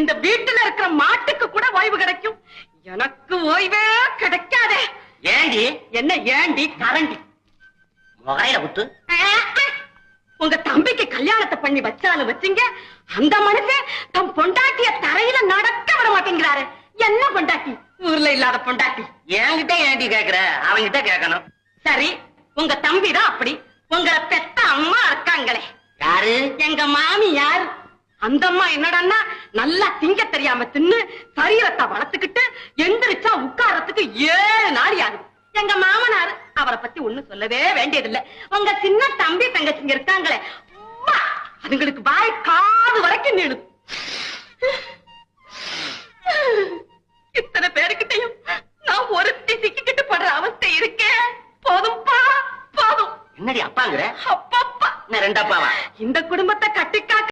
இந்த வீட்டுல இருக்கிற மாட்டுக்கு கூட ஓய்வு கிடைக்கும். எனக்கு ஓய்வே கிடைக்காதே. ஏண்டி? என்ன ஏண்டி? கரண்டி. முகையில குத்து உங்க தம்பிக்கு கல்யாணத்தை பண்ணி வச்சாலும் வச்சீங்க. அந்த மனுஷன் தம் பொண்டாட்டிய தரையில நடக்க விட மாட்டேங்கிறாரு. என்ன பொண்டாட்டி? ஊர்ல இல்லாத பொண்டாட்டி. என்கிட்ட ஏண்டி கேக்குற? அவன்கிட்ட கேட்கணும் சரி உங்க தம்பி தான் அப்படி. உங்களை பெத்த அம்மா இருக்காங்களே. யாரு? எங்க மாமி யாரு அந்த அம்மா என்னடான்னா நல்லா திங்க தெரியாம தின்னு சரீரத்தை வளர்த்துக்கிட்டு எந்திரிச்சா உட்காரத்துக்கு ஏழு நாள் ஆகுது. எங்க மாமனார் அவரை பத்தி ஒண்ணும் சொல்லவே வேண்டியதில்லை. உங்க சின்ன தம்பி தங்கச்சிங்க இருக்காங்களே அதுங்களுக்கு வாய் காது வரைக்கும் நீளும் இத்தனை பேருக்கிட்டையும் நான் ஒருத்தி சிக்கிக்கிட்டு படுற அவஸ்தை இருக்கேன் போதும்பா போதும். என்னடி அப்பாங்கிற? அப்பப்பா. என்ன ரெண்டு அப்பாவா? இந்த குடும்பத்தை கட்டிக்காக்க